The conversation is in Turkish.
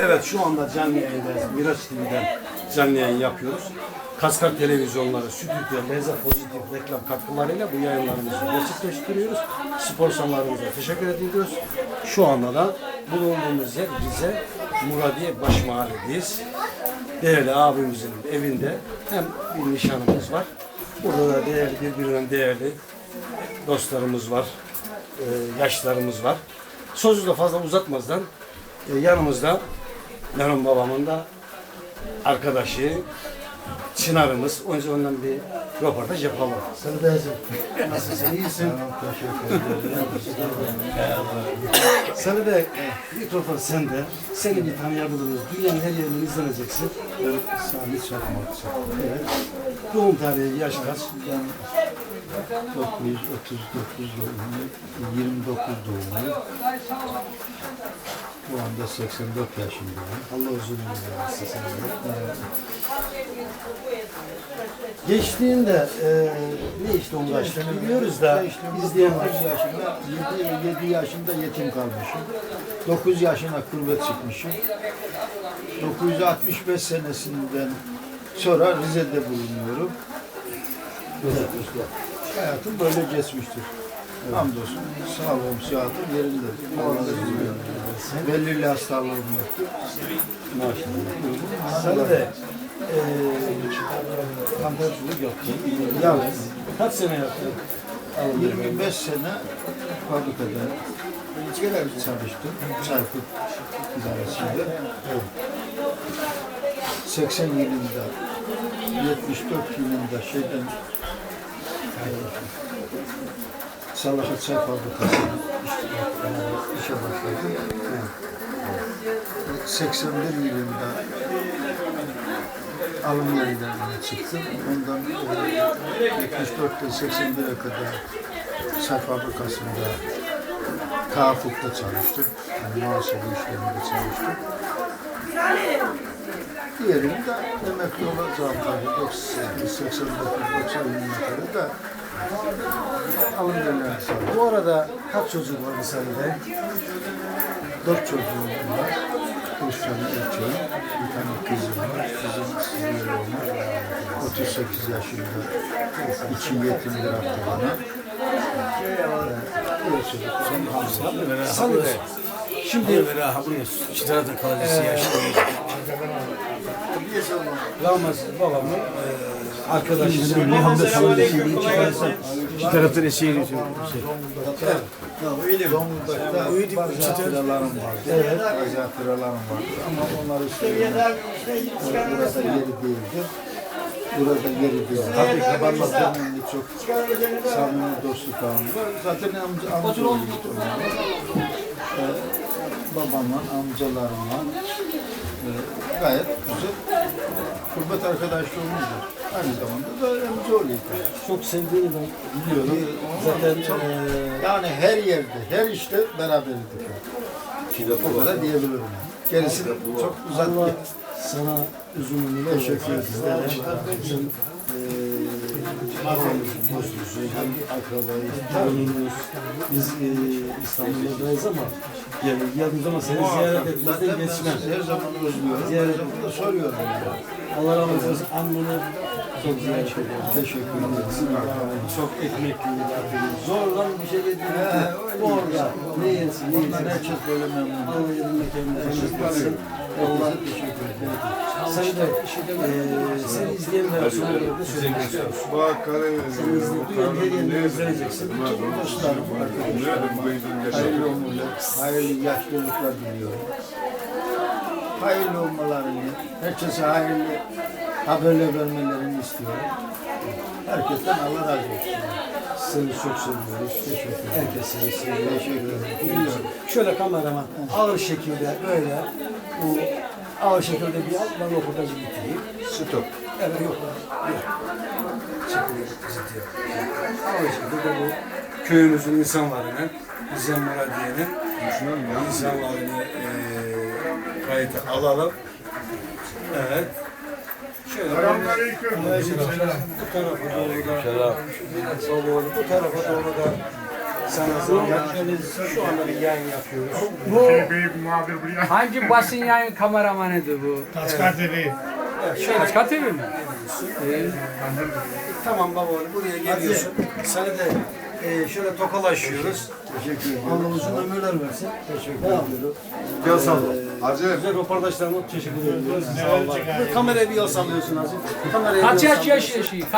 Evet şu anda canlı yayındayız. Miraç TV'den canlı yayın yapıyoruz. Kaskar televizyonları, stüdyo, meza pozitif reklam katkılarıyla bu yayınlarımızı gerçekleştiriyoruz. Sponsorlarımıza teşekkür ediyoruz. Şu anda da bulunduğumuz yer Rize Muradiye Baş Mahalledeyiz. Değerli abimizin evinde hem bir nişanımız var. Burada da değerli birbirinden değerli dostlarımız var, e, yaşlarımız var. Sözü de fazla uzatmazdan e, yanımızda Merhum babamın da arkadaşı, Çınar'ımız. Önce ondan bir röportaj yapalım. Seni beğensin. Nasılsın, iyisin? Seni de mikrofon sende. Seni bir tanıyabiliriz. Dünyanın her yerinden izleneceksin. Ben Sami Çakmakçı. Evet. Doğum tarihi, yaş kaç? Ben 939 doğumlu, 29 doğumlu. Bu anda 84 yaşındayım. Allah uzun ömür versin. Evet. Geçtiğinde e, ne işte uğraştık biliyoruz da izleyenler 9 yaşında, 7, 7 yaşında yetim kalmışım. 9 yaşına kurbet çıkmışım. 965 senesinden sonra Rize'de bulunuyorum. Hayatım böyle geçmiştir. Hamdolsun sağlığım, sıhhatim yerinde. Şükür. Belirli hastalığım yoktu. maşallah. Sen de e, kampanyacılık yaptın. Yalnız Kaç sene yaptın? 25 sene fabrikada çalıştım. Çarpık idaresinde. 80 yılında 74 yılında şeyden e, Salahat Çay e, işe başladım. E, 81 yılında alım yayınlarına çıktım. Ondan e, 74'te 81'e kadar çay fabrikasında Kafuk'ta çalıştım. Yani muhasebe işlerinde çalıştım. Diğerini de emekli olacağım tabii 98, 89, 90 yılına kadar da çalıştım. Bu arada kaç çocuk var sende? Dört çocuğum var. Üç tane erkeğim, bir tane kızım var. Kızım sizin olmuş. 38 yaşında. İki yetim bıraktı bana. Ee, Bir çocuk. Sen de. Şimdi Çıtırada kalıcısı yaşlı. Ramaz babamın e, arkadaşı. Şu taraftan eşeği üretiyor. Zonguldak'ta bazı hatıralarım vardı. Evet. Bazı hatıralarım vardı. Ama onları söyleyemem. Burada yeri değildi. Burada yeri değil. Tabii ki çok samimi dostluklarım var. Zaten amca, amca babamla, amcalarımla e, gayet güzel kurbet arkadaşlığımızdır. Aynı zamanda da amcaoğluydu. Çok sevdiğini ben biliyorum. Zaten e, Yani her yerde, her işte beraberdik. O kadar diyebilirim. Gerisi çok Allah uzatmayayım. sana uzun ömürler Teşekkür ederim. Dostumuz, hem akrabayız, torunumuz. Biz e, İstanbul'dayız ama yani geldiğimiz zaman seni ziyaret etmezden ben geçmem. her zaman özlüyorum. Her Ziyaret- zaman da soruyorum. Allah razı olsun. Anneni çok ziyaret ediyorum. Teşekkür ederim. Çok ekmek yiyor. Zorla bir şey yedirdim. Orada ne yersin, ne Bunlar yersin. herkes böyle memnun. Allah cennet versin. Allah Teşekkür ederim. de eee seni olarak da söylemek istiyorum. Seni izleyen her yerinde izleneceksin. Bütün dostlarım, arkadaşlarıma hayırlı ömürler, hayırlı yaşlılıklar diliyorum. Hayırlı olmalarını, herkese hayırlı haberler vermelerini istiyorum. Herkesten Allah razı olsun. Seni çok seviyoruz. Teşekkür ederim. Herkes seni seviyor. Teşekkür ederim. Biliyorum. Şöyle kameraman ağır şekilde böyle bu ağır şekilde bir al ben röportajı bitireyim. Stop. Evet yok. Yok. Çekiliyor, kızıtıyor. Ağır şekilde bu köyümüzün insanlarını, Bizem Muradiye'nin insanlarını eee kayıta alalım. Evet. Selamünaleyküm. Bu tarafa doğru da. Selam. Bu tarafa doğru da Sana zahmet. Şu anda bir yayın yapıyoruz. Bu hangi basın yayın kameramanıydı bu? Kaskar TV. Başka TV mi? Ee, Tamam baba buraya geliyorsun. Seni de e, şöyle tokalaşıyoruz. Teşekkür ederim. Allah uzun ömürler versin. Teşekkür ediyorum. Gel sağ ol. Hacı. Güzel röportajlarına teşekkür ediyoruz. Sağ olun. Kamerayı bir yol sallıyorsun Azim. Kamerayı bir kaç yol yaş sallıyorsun. yaşıyor?